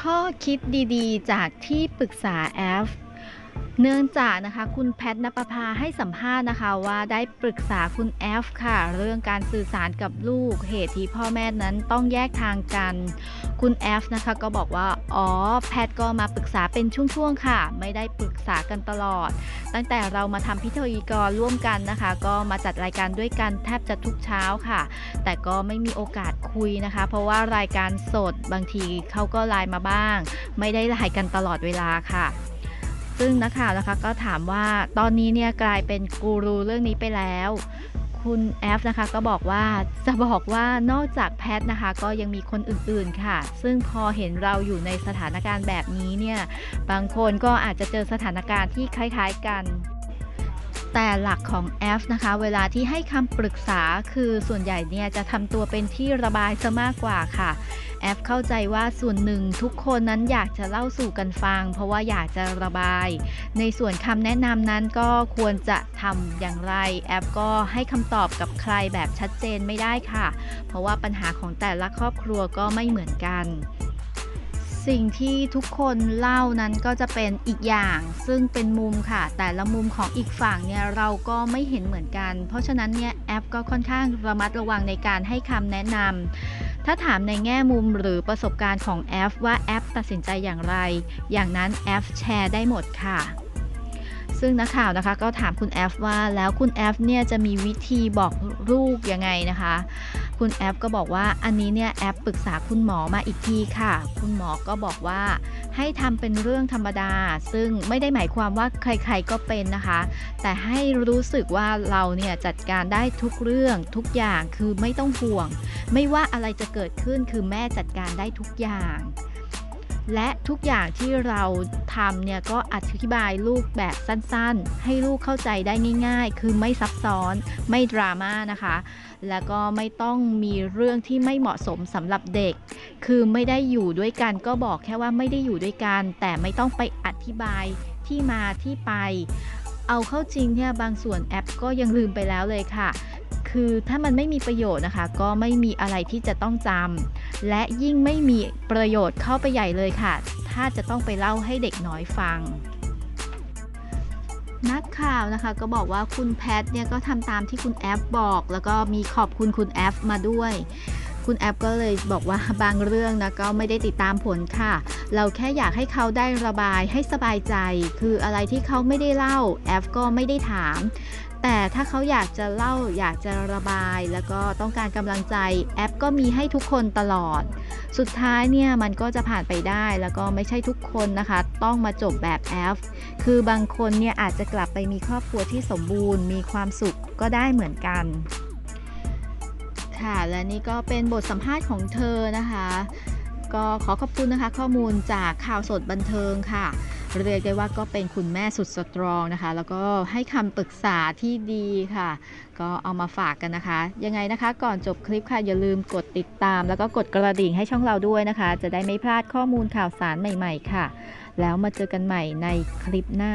ข้อคิดดีๆ จากที่ปรึกษาแอฟเนื่องจากนะคะคุณแพทนปภาให้สัมภาษณ์นะคะว่าได้ปรึกษาคุณแอฟค่ะ เรื่องการสื่อสารกับลูกเหตุที่พ่อแม่นั้นต้องแยกทางกัน คุณแอฟนะคะก็บอกว่า อ๋อ แพทก็มาปรึกษาเป็นช่วงๆค่ะ ไม่ได้ปรึกษากันตลอด ตั้งแต่เรามาทำพิธีกรร่วมกันนะคะ ก็มาจัดรายการด้วยกันแทบจะทุกเช้าค่ะ แต่ก็ไม่มีโอกาสคุยนะคะ เพราะว่ารายการสดบางทีเขาก็ไลน์มาบ้าง ไม่ได้ไลน์กันตลอดเวลาค่ะซึ่งนักข่าวนะคะก็ถามว่าตอนนี้เนี่ยกลายเป็นกูรูเรื่องนี้ไปแล้ว คุณแอฟนะคะก็บอกว่าจะบอกว่านอกจากแพทนะคะ ก็ยังมีคนอื่นๆค่ะ ซึ่งพอเห็นเราอยู่ในสถานการณ์แบบนี้เนี่ย บางคนก็อาจจะเจอสถานการณ์ที่คล้ายๆกัน แต่หลักของแอฟนะคะ เวลาที่ให้คำปรึกษาคือส่วนใหญ่เนี่ยจะทำตัวเป็นที่ระบายซะมากกว่าค่ะแอฟเข้าใจว่าส่วนหนึ่งทุกคนนั้นอยากจะเล่าสู่กันฟัง เพราะว่าอยากจะระบาย ในส่วนคำแนะนำนั้นก็ควรจะทำอย่างไร แอฟก็ให้คำตอบกับใครแบบชัดเจนไม่ได้ค่ะ เพราะว่าปัญหาของแต่ละครอบครัวก็ไม่เหมือนกัน สิ่งที่ทุกคนเล่านั้นก็จะเป็นอีกอย่าง ซึ่งเป็นมุมค่ะ แต่ละมุมของอีกฝั่งเนี่ยเราก็ไม่เห็นเหมือนกัน เพราะฉะนั้นเนี่ยแอปก็ค่อนข้างระมัดระวังในการให้คำแนะนำถ้าถามในแง่มุมหรือประสบการณ์ของแอปว่าแอปตัดสินใจอย่างไร อย่างนั้นแอปแชร์ได้หมดค่ะซึ่งนักข่าวนะคะก็ถามคุณแอฟว่าแล้วคุณแอฟเนี่ยจะมีวิธีบอกลูกยังไงนะคะ คุณแอฟก็บอกว่าอันนี้เนี่ยแอปปรึกษาคุณหมอมาอีกทีค่ะ คุณหมอก็บอกว่า ให้ทำเป็นเรื่องธรรมดา ซึ่งไม่ได้หมายความว่าใครๆก็เป็นนะคะ แต่ให้รู้สึกว่าเราเนี่ยจัดการได้ทุกเรื่องทุกอย่างคือไม่ต้องห่วง ไม่ว่าอะไรจะเกิดขึ้นคือแม่จัดการได้ทุกอย่าง และทุกอย่างที่เราทำเนี่ยก็อธิบายลูกแบบสั้นๆ ให้ลูกเข้าใจได้ง่าย ๆ คือไม่ซับซ้อนไม่ดราม่านะคะ แล้วก็ไม่ต้องมีเรื่องที่ไม่เหมาะสมสำหรับเด็ก คือไม่ได้อยู่ด้วยกันก็บอกแค่ว่าไม่ได้อยู่ด้วยกัน แต่ไม่ต้องไปอธิบายที่มาที่ไป เอาเข้าจริงเนี่ยบางส่วนแอปก็ยังลืมไปแล้วเลยค่ะ คือถ้ามันไม่มีประโยชน์นะคะ ก็ไม่มีอะไรที่จะต้องจำ และยิ่งไม่มีประโยชน์เข้าไปใหญ่เลยค่ะ ถ้าจะต้องไปเล่าให้เด็กน้อยฟัง นักข่าวนะคะก็บอกว่าคุณแพทเนี่ยก็ทำตามที่คุณแอฟบอก แล้วก็มีขอบคุณคุณแอฟมาด้วย คุณแอฟก็เลยบอกว่าบางเรื่องนะก็ไม่ได้ติดตามผลค่ะ เราแค่อยากให้เขาได้ระบายให้สบายใจ คืออะไรที่เขาไม่ได้เล่าแอฟก็ไม่ได้ถาม แต่ถ้าเขาอยากจะเล่าอยากจะระบาย แล้วก็ต้องการกำลังใจแอปก็มีให้ทุกคนตลอด สุดท้ายเนี่ยมันก็จะผ่านไปได้แล้วก็ไม่ใช่ทุกคนนะคะ ต้องมาจบแบบแอฟคือบางคนเนี่ยอาจจะกลับไปมีครอบครัวที่สมบูรณ์ มีความสุขก็ได้เหมือนกัน ค่ะ และนี่ก็เป็นบทสัมภาษณ์ของเธอนะคะ ก็ขอขอบคุณนะคะ ข้อมูลจากข่าวสดบันเทิงค่ะ เรียกได้ว่าก็เป็นคุณแม่สุดสตรองนะคะ แล้วก็ให้คำปรึกษาที่ดีค่ะ ก็เอามาฝากกันนะคะ ยังไงนะคะ ก่อนจบคลิปค่ะ อย่าลืมกดติดตาม แล้วก็กดกระดิ่งให้ช่องเราด้วยนะคะ จะได้ไม่พลาดข้อมูลข่าวสารใหม่ ๆ ค่ะ แล้วมาเจอกันใหม่ในคลิปหน้า